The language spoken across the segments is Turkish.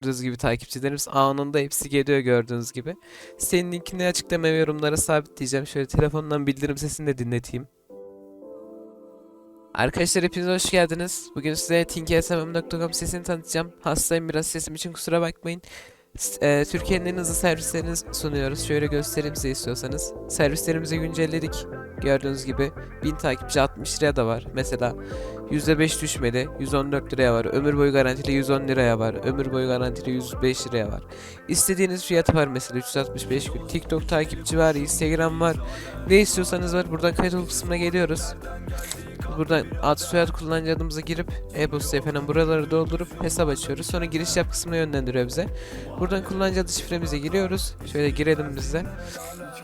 Gördüğünüz gibi takipçilerimiz anında hepsi geliyor gördüğünüz gibi. Senin linkini açıklama ve yorumlara sabitleyeceğim. Şöyle telefondan bildirim sesini de dinleteyim. Arkadaşlar hepiniz hoş geldiniz. Bugün size tinkersmm.com sesini tanıtacağım. Hastayım biraz sesim için kusura bakmayın. E, Türkiye'nin en hızlı servislerini sunuyoruz. Şöyle göstereyim size istiyorsanız. Servislerimizi güncelledik. Gördüğünüz gibi 1000 takipçi 60 liraya da var. Mesela %5 düşmedi. 114 liraya var. Ömür boyu garantili 110 liraya var. Ömür boyu garantili 105 liraya var. İstediğiniz fiyatı var mesela 365 gün. TikTok takipçi var, Instagram var. Ne istiyorsanız var. Buradan kayıt ol kısmına geliyoruz. Buradan ad soyad kullanıcı adımıza girip e-postaya falan buraları doldurup hesap açıyoruz. Sonra giriş yap kısmına yönlendiriyor bize. Buradan kullanıcı adı şifremize giriyoruz. Şöyle girelim biz de.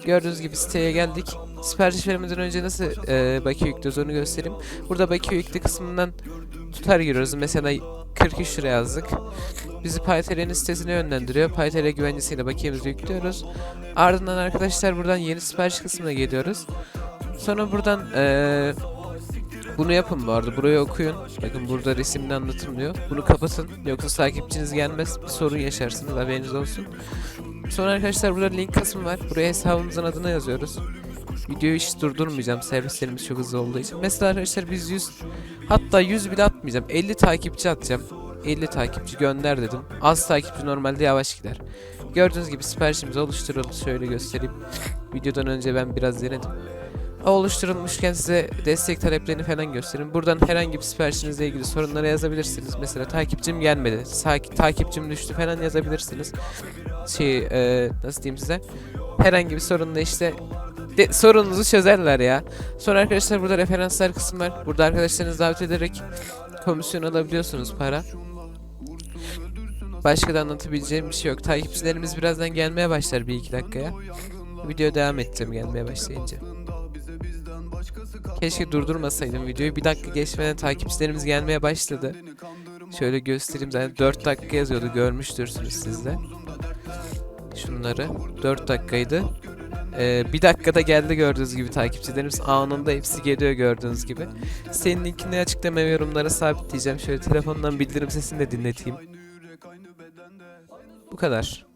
Gördüğünüz gibi siteye geldik. Sipariş vermeden önce nasıl e, bakiye yüklüyoruz onu göstereyim. Burada bakiye yükle kısmından tutar giriyoruz. Mesela 43 lira yazdık. Bizi PayTL'nin sitesine yönlendiriyor. PayTL güvencesiyle bakiyemizi yüklüyoruz. Ardından arkadaşlar buradan yeni sipariş kısmına geliyoruz. Sonra buradan eee bunu yapın bu arada. Burayı okuyun. Bakın burada resimli anlatılmıyor. Bunu kapatın. Yoksa takipçiniz gelmez. Bir sorun yaşarsınız. Haberiniz olsun. Sonra arkadaşlar burada link kısmı var. Buraya hesabımızın adını yazıyoruz. Videoyu hiç durdurmayacağım. Servislerimiz çok hızlı olduğu için. Mesela arkadaşlar biz 100 hatta 100 bile atmayacağım. 50 takipçi atacağım. 50 takipçi gönder dedim. Az takipçi normalde yavaş gider. Gördüğünüz gibi siparişimiz oluşturuldu. Şöyle göstereyim. Videodan önce ben biraz denedim. Oluşturulmuşken size destek taleplerini falan göstereyim. Buradan herhangi bir siparişinizle ilgili sorunlara yazabilirsiniz. Mesela takipçim gelmedi, sa- takipçim düştü falan yazabilirsiniz. Şey, e, nasıl diyeyim size? Herhangi bir sorunla işte de, sorununuzu çözerler ya. Sonra arkadaşlar burada referanslar kısmı var. Burada arkadaşlarınızı davet ederek komisyon alabiliyorsunuz para. Başka da anlatabileceğim bir şey yok. Takipçilerimiz birazdan gelmeye başlar bir iki dakikaya. Video devam edeceğim gelmeye başlayınca. Keşke durdurmasaydım videoyu. Bir dakika geçmeden takipçilerimiz gelmeye başladı. Şöyle göstereyim zaten 4 dakika yazıyordu görmüştürsünüz siz de. Şunları 4 dakikaydı. Ee, bir dakikada geldi gördüğünüz gibi takipçilerimiz anında hepsi geliyor gördüğünüz gibi. Senin linkini açıklama yorumlara sabitleyeceğim. Şöyle telefondan bildirim sesini de dinleteyim. Bu kadar.